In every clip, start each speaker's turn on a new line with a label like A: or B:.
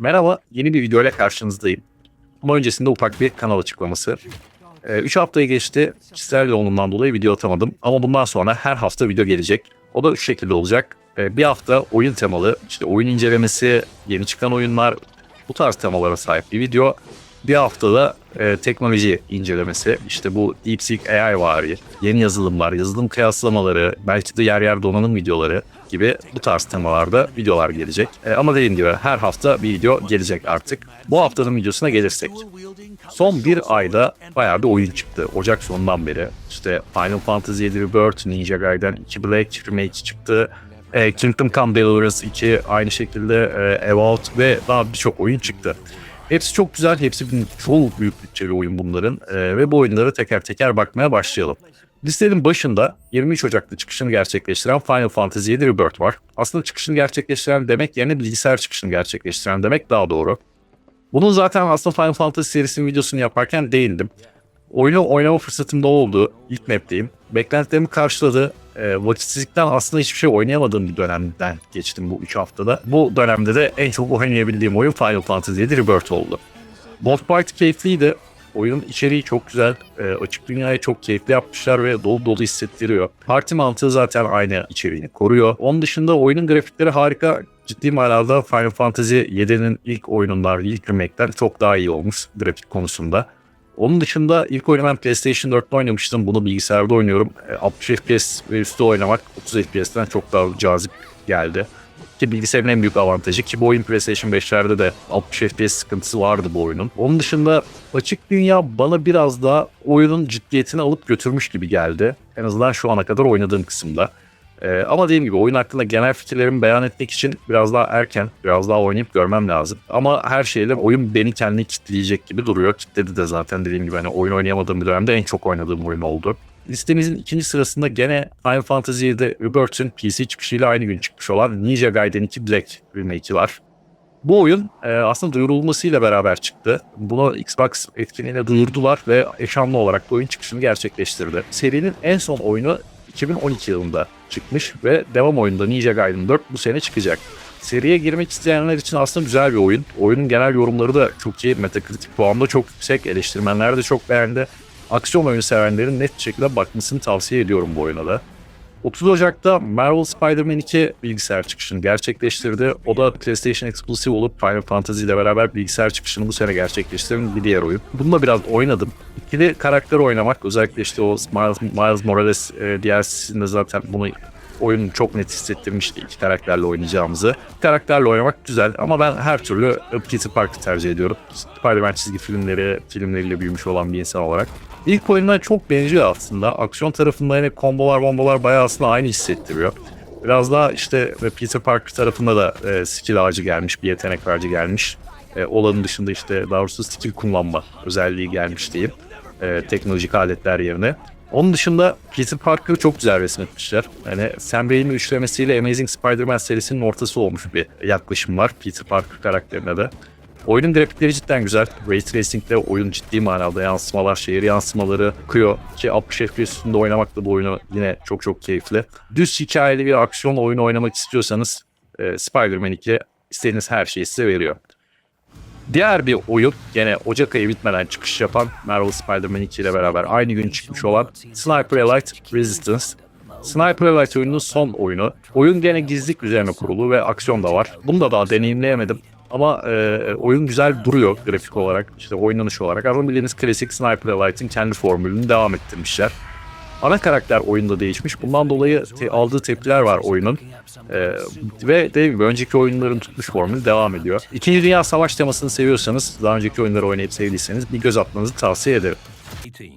A: Merhaba, yeni bir video ile karşınızdayım. Ama öncesinde ufak bir kanal açıklaması. 3 haftayı geçti, kişisel yoğunluğumdan dolayı video atamadım. Ama bundan sonra her hafta video gelecek. O da şu şekilde olacak. Ee, bir hafta oyun temalı, işte oyun incelemesi, yeni çıkan oyunlar, bu tarz temalara sahip bir video. Bir haftada e, teknoloji incelemesi, işte bu DeepSeek AI vari, yeni yazılımlar, yazılım kıyaslamaları, belki de yer yer donanım videoları gibi bu tarz temalarda videolar gelecek. E, ama dediğim gibi her hafta bir video gelecek artık. Bu haftanın videosuna gelirsek. Son bir ayda bayağı bir oyun çıktı. Ocak sonundan beri. İşte Final Fantasy VII Rebirth, Ninja Gaiden 2 Black Remake çıktı. E, Kingdom Come Deliverance 2 aynı şekilde e, About ve daha birçok oyun çıktı. Hepsi çok güzel, hepsi çok büyük bütçeli oyun bunların E, ve bu oyunları teker teker bakmaya başlayalım. Listenin başında 23 Ocak'ta çıkışını gerçekleştiren Final Fantasy VII Rebirth var. Aslında çıkışını gerçekleştiren demek yerine bilgisayar çıkışını gerçekleştiren demek daha doğru. Bunun zaten aslında Final Fantasy serisinin videosunu yaparken değindim. Oyunu oynama fırsatım da oldu. İlk map'teyim. Beklentilerimi karşıladı. E, vakitsizlikten aslında hiçbir şey oynayamadığım bir dönemden geçtim bu 3 haftada. Bu dönemde de en çok oynayabildiğim oyun Final Fantasy VII Rebirth oldu. Boss Party keyifliydi. Oyunun içeriği çok güzel. E, açık dünyayı çok keyifli yapmışlar ve dolu dolu hissettiriyor. Parti mantığı zaten aynı içeriğini koruyor. Onun dışında oyunun grafikleri harika. Ciddi manada Final Fantasy 7'nin ilk oyunundan, ilk remake'den çok daha iyi olmuş grafik konusunda. Onun dışında ilk oyunu ben PlayStation 4'te oynamıştım. Bunu bilgisayarda oynuyorum. E, 60 FPS ve üstü oynamak 30 FPS'ten çok daha cazip geldi. Ki bilgisayarın en büyük avantajı ki bu oyun PlayStation 5'lerde de 60 FPS sıkıntısı vardı bu oyunun. Onun dışında açık dünya bana biraz daha oyunun ciddiyetini alıp götürmüş gibi geldi. En azından şu ana kadar oynadığım kısımda. Ee, ama dediğim gibi oyun hakkında genel fikirlerimi beyan etmek için biraz daha erken, biraz daha oynayıp görmem lazım. Ama her şeyle oyun beni kendine kitleyecek gibi duruyor. Kitledi de zaten dediğim gibi hani oyun oynayamadığım bir dönemde en çok oynadığım oyun oldu. Listemizin ikinci sırasında gene Final Fantasy VII Rebirth'ün PC çıkışıyla aynı gün çıkmış olan Ninja Gaiden 2 Black remake'i var. Bu oyun e, aslında duyurulmasıyla beraber çıktı. Bunu Xbox etkinliğine duyurdular ve eşanlı olarak da oyun çıkışını gerçekleştirdi. Serinin en son oyunu 2012 yılında çıkmış ve devam oyunda Ninja Gaiden 4 bu sene çıkacak. Seriye girmek isteyenler için aslında güzel bir oyun. Oyunun genel yorumları da çok iyi. Metacritic puanı da çok yüksek. Eleştirmenler de çok beğendi. Aksiyon oyunu sevenlerin net bir şekilde bakmasını tavsiye ediyorum bu oyuna da. 30 Ocak'ta Marvel Spider-Man 2 bilgisayar çıkışını gerçekleştirdi. O da PlayStation Exclusive olup Final Fantasy ile beraber bilgisayar çıkışını bu sene gerçekleştiren bir diğer oyun. Bununla biraz oynadım. İkili karakter oynamak özellikle işte o Miles, Miles Morales e, DLC'sinde zaten bunu oyun çok net hissettirmişti iki karakterle oynayacağımızı. Karakterle oynamak güzel ama ben her türlü Peter Parker'ı tercih ediyorum. Spider-Man çizgi filmleri, filmleriyle büyümüş olan bir insan olarak. İlk oyununa çok benziyor aslında. Aksiyon tarafında yine kombolar bombalar bayağı aslında aynı hissettiriyor. Biraz daha işte ve Peter Parker tarafında da e, skill ağacı gelmiş, bir yetenek ağacı gelmiş. E, olanın dışında işte daha doğrusu skill kullanma özelliği gelmiş diyeyim. E, teknolojik aletler yerine. Onun dışında Peter Parker'ı çok güzel resmetmişler. Yani Sam Raimi üçlemesiyle Amazing Spider-Man serisinin ortası olmuş bir yaklaşım var Peter Parker karakterine de. Oyunun grafikleri cidden güzel. Ray Tracing'de oyun ciddi manada yansımalar, şehir yansımaları akıyor. Ki 60 FPS üstünde oynamak da bu oyunu yine çok çok keyifli. Düz hikayeli bir aksiyon oyunu oynamak istiyorsanız e, Spider-Man 2 istediğiniz her şeyi size veriyor. Diğer bir oyun gene Ocak ayı bitmeden çıkış yapan Marvel Spider-Man 2 ile beraber aynı gün çıkmış olan Sniper Elite Resistance. Sniper Elite oyununun son oyunu. Oyun gene gizlilik üzerine kurulu ve aksiyon da var. Bunu da daha deneyimleyemedim. Ama e, oyun güzel duruyor grafik olarak, işte oynanış olarak. Ama bildiğiniz klasik Sniper Elite'in kendi formülünü devam ettirmişler. Ana karakter oyunda değişmiş. Bundan dolayı te- aldığı tepkiler var oyunun. Ee, ve dediğim gibi önceki oyunların tutmuş formülü devam ediyor. İkinci Dünya Savaş temasını seviyorsanız, daha önceki oyunları oynayıp sevdiyseniz bir göz atmanızı tavsiye ederim.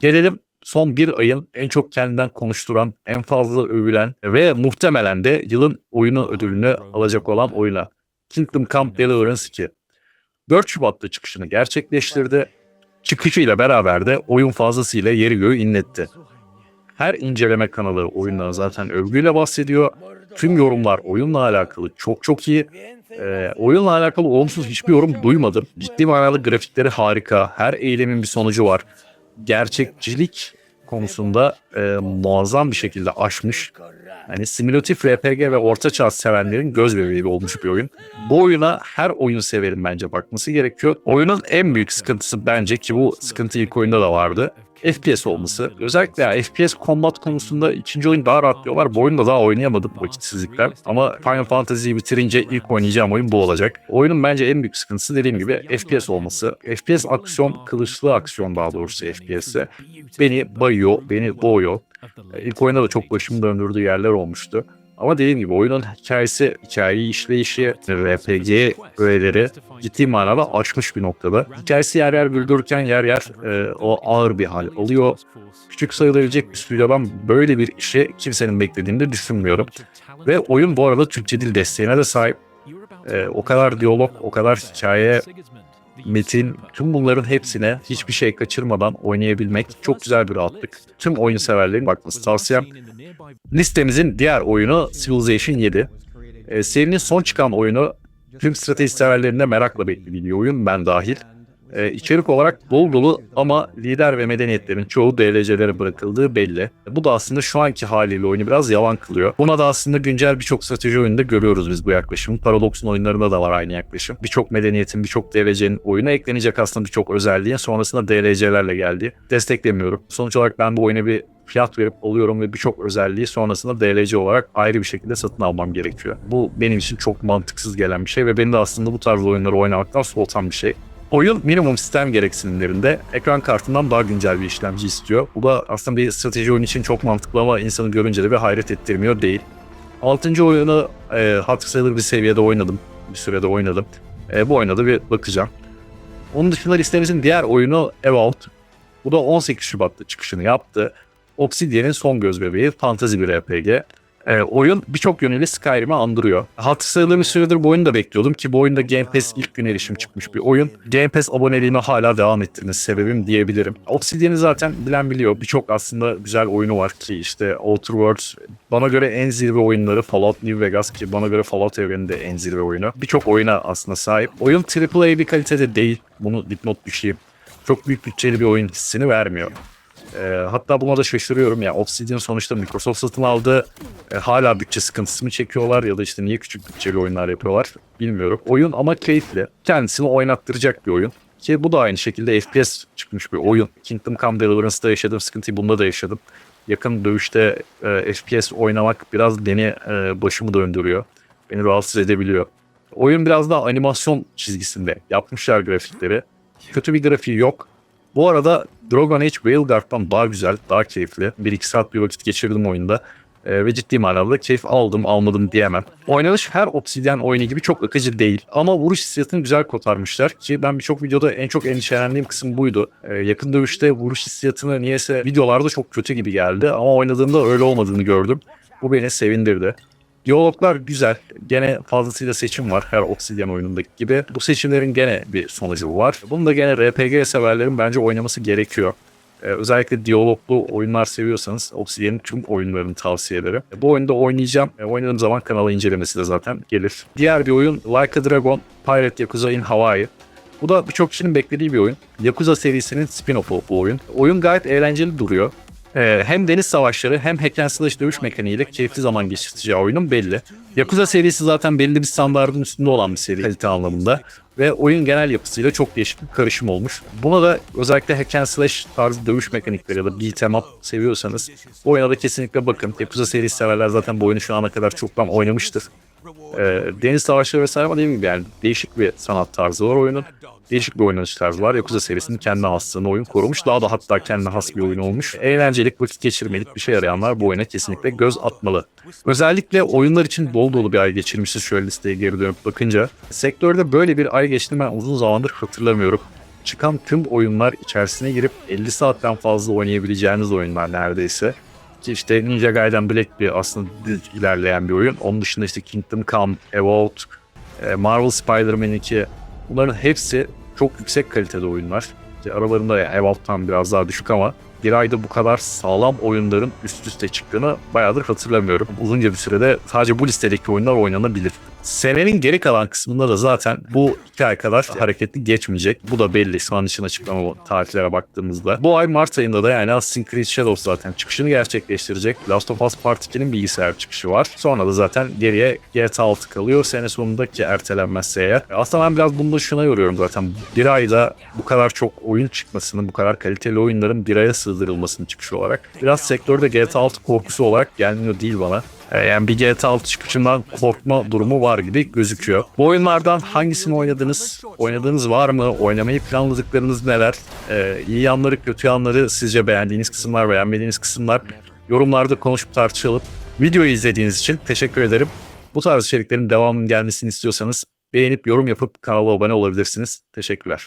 A: Gelelim son bir ayın en çok kendinden konuşturan, en fazla övülen ve muhtemelen de yılın oyunu ödülünü alacak olan oyuna. Kingdom Come Deliverance 2. 4 Şubat'ta çıkışını gerçekleştirdi. Çıkışıyla beraber de oyun fazlasıyla yeri göğü inletti. Her inceleme kanalı oyundan zaten övgüyle bahsediyor. Tüm yorumlar oyunla alakalı çok çok iyi. Ee, oyunla alakalı olumsuz hiçbir yorum duymadım. Ciddi manada grafikleri harika. Her eylemin bir sonucu var. Gerçekçilik konusunda e, muazzam bir şekilde aşmış. Yani simülatif RPG ve orta çağ sevenlerin göz bebeği olmuş bir oyun. Bu oyuna her oyun severin bence bakması gerekiyor. Oyunun en büyük sıkıntısı bence ki bu sıkıntı ilk oyunda da vardı. FPS olması. Özellikle ya FPS combat konusunda ikinci oyun daha rahat diyorlar. Bu oyunda daha oynayamadım vakitsizlikler. Ama Final Fantasy'yi bitirince ilk oynayacağım oyun bu olacak. Oyunun bence en büyük sıkıntısı dediğim gibi FPS olması. FPS aksiyon, kılıçlı aksiyon daha doğrusu FPS'e. Beni bayıyor, beni boğuyor. İlk oyunda da çok başımı döndürdüğü yerler olmuştu. Ama dediğim gibi oyunun hikayesi, hikayeyi işleyişi, RPG öğeleri ciddi manada aşmış bir noktada. Hikayesi yer yer güldürürken yer yer e, o ağır bir hal alıyor. Küçük sayılabilecek bir stüdyodan böyle bir işi kimsenin beklediğini de düşünmüyorum. Ve oyun bu arada Türkçe dil desteğine de sahip. E, o kadar diyalog, o kadar hikaye, metin, tüm bunların hepsine hiçbir şey kaçırmadan oynayabilmek çok güzel bir rahatlık. Tüm oyun severlerin bakması tavsiyem. Listemizin diğer oyunu Civilization 7. E, serinin son çıkan oyunu tüm strateji severlerinde merakla beklediği oyun ben dahil. E, içerik olarak dolu dolu ama lider ve medeniyetlerin çoğu DLC'lere bırakıldığı belli. Bu da aslında şu anki haliyle oyunu biraz yavan kılıyor. Buna da aslında güncel birçok strateji oyununda görüyoruz biz bu yaklaşımı. Paradox'un oyunlarında da var aynı yaklaşım. Birçok medeniyetin, birçok DLC'nin oyuna eklenecek aslında birçok özelliğin sonrasında DLC'lerle geldi. Desteklemiyorum. Sonuç olarak ben bu oyuna bir fiyat verip alıyorum ve birçok özelliği sonrasında DLC olarak ayrı bir şekilde satın almam gerekiyor. Bu benim için çok mantıksız gelen bir şey ve beni de aslında bu tarz oyunları oynamaktan soğutan bir şey. Oyun minimum sistem gereksinimlerinde ekran kartından daha güncel bir işlemci istiyor. Bu da aslında bir strateji oyun için çok mantıklı ama insanı görünce de bir hayret ettirmiyor değil. Altıncı oyunu e, hatır sayılır bir seviyede oynadım. Bir sürede oynadım. E, bu oyuna da bir bakacağım. Onun dışında listemizin diğer oyunu Evolved. Bu da 18 Şubat'ta çıkışını yaptı. Obsidian'in son göz bebeği fantazi bir RPG. Ee, oyun birçok yönüyle Skyrim'i andırıyor. Hatır sayılır süredir bu oyunu da bekliyordum ki bu oyunda Game Pass ilk gün erişim çıkmış bir oyun. Game Pass aboneliğimi hala devam ettirmesi sebebim diyebilirim. Obsidian'i zaten bilen biliyor. Birçok aslında güzel oyunu var ki işte Outer Worlds bana göre en zirve oyunları Fallout New Vegas ki bana göre Fallout evreninde en zirve oyunu. Birçok oyuna aslında sahip. Oyun AAA bir kalitede değil. Bunu dipnot düşeyim. Çok büyük bütçeli bir oyun hissini vermiyor. E, hatta buna da şaşırıyorum ya. Obsidian sonuçta Microsoft satın aldı. E, hala bütçe sıkıntısı mı çekiyorlar ya da işte niye küçük bütçeli oyunlar yapıyorlar bilmiyorum. Oyun ama keyifli. Kendisini oynattıracak bir oyun. Ki bu da aynı şekilde FPS çıkmış bir oyun. Kingdom Come Deliverance'da yaşadığım sıkıntıyı bunda da yaşadım. Yakın dövüşte e, FPS oynamak biraz beni e, başımı döndürüyor. Beni rahatsız edebiliyor. Oyun biraz daha animasyon çizgisinde yapmışlar grafikleri. Kötü bir grafiği yok. Bu arada Dragon Age Veilguard'dan daha güzel, daha keyifli. Bir iki saat bir vakit geçirdim oyunda. Ee, ve ciddi manada keyif aldım almadım diyemem. Oynanış her Obsidian oyunu gibi çok akıcı değil. Ama vuruş hissiyatını güzel kotarmışlar. Ki ben birçok videoda en çok endişelendiğim kısım buydu. Ee, yakın dövüşte vuruş hissiyatını niyeyse videolarda çok kötü gibi geldi. Ama oynadığımda öyle olmadığını gördüm. Bu beni sevindirdi. Diyaloglar güzel. Gene fazlasıyla seçim var her Obsidian oyunundaki gibi. Bu seçimlerin gene bir sonucu var. Bunu da gene RPG severlerin bence oynaması gerekiyor. Ee, özellikle diyaloglu oyunlar seviyorsanız Obsidian'ın tüm oyunlarını tavsiye ederim. E, bu oyunda oynayacağım. E, oynadığım zaman kanala incelemesi de zaten gelir. Diğer bir oyun Like a Dragon Pirate Yakuza in Hawaii. Bu da birçok kişinin beklediği bir oyun. Yakuza serisinin spin-off'u bu oyun. Oyun gayet eğlenceli duruyor. Ee, hem deniz savaşları hem hack slash dövüş mekaniğiyle keyifli zaman geçirteceği oyunun belli. Yakuza serisi zaten belli bir standartın üstünde olan bir seri kalite anlamında. Ve oyun genel yapısıyla çok değişik bir karışım olmuş. Buna da özellikle hack slash tarzı dövüş mekanikleri ya da beat'em up seviyorsanız bu oyuna da kesinlikle bakın. Yakuza serisi severler zaten bu oyunu şu ana kadar çoktan oynamıştır. Ee, deniz savaşları vesaire ama dediğim gibi yani değişik bir sanat tarzı var oyunun. Değişik bir oynanış tarzı var. Yakuza serisinin kendi haslığını oyun korumuş. Daha da hatta kendi has bir oyun olmuş. Eğlencelik, vakit geçirmelik bir şey arayanlar bu oyuna kesinlikle göz atmalı. Özellikle oyunlar için dolu dolu bir ay geçirmişiz şöyle listeye geri dönüp bakınca. Sektörde böyle bir ay geçtiğini ben uzun zamandır hatırlamıyorum. Çıkan tüm oyunlar içerisine girip 50 saatten fazla oynayabileceğiniz oyunlar neredeyse. Ki işte Ninja Gaiden Black bir aslında ilerleyen bir oyun. Onun dışında işte Kingdom Come, Evolved, e, Marvel Spider-Man 2 bunların hepsi çok yüksek kalitede oyunlar. İşte aralarında yani Evolved'dan biraz daha düşük ama bir ayda bu kadar sağlam oyunların üst üste çıktığını bayağıdır hatırlamıyorum. Uzunca bir sürede sadece bu listedeki oyunlar oynanabilir. Senenin geri kalan kısmında da zaten bu iki ay kadar hareketli geçmeyecek. Bu da belli şu an için açıklama tarihlere baktığımızda. Bu ay Mart ayında da yani Assassin's Creed Shadows zaten çıkışını gerçekleştirecek. Last of Us Part 2'nin bilgisayar çıkışı var. Sonra da zaten geriye GTA 6 kalıyor. Sene sonundaki ertelenmezse eğer. Aslında ben biraz bunu da şuna yoruyorum zaten. Bir ayda bu kadar çok oyun çıkmasının, bu kadar kaliteli oyunların bir aya sığdırılmasının çıkışı olarak. Biraz sektörde GTA 6 korkusu olarak gelmiyor değil bana. Ee, Yani bir GTA 6 çıkışından korkma durumu var gibi gözüküyor. Bu oyunlardan hangisini oynadınız? Oynadığınız var mı? Oynamayı planladıklarınız neler? Ee, iyi yanları, kötü yanları sizce beğendiğiniz kısımlar, beğenmediğiniz kısımlar yorumlarda konuşup tartışalım. Videoyu izlediğiniz için teşekkür ederim. Bu tarz içeriklerin devamının gelmesini istiyorsanız beğenip yorum yapıp kanala abone olabilirsiniz. Teşekkürler.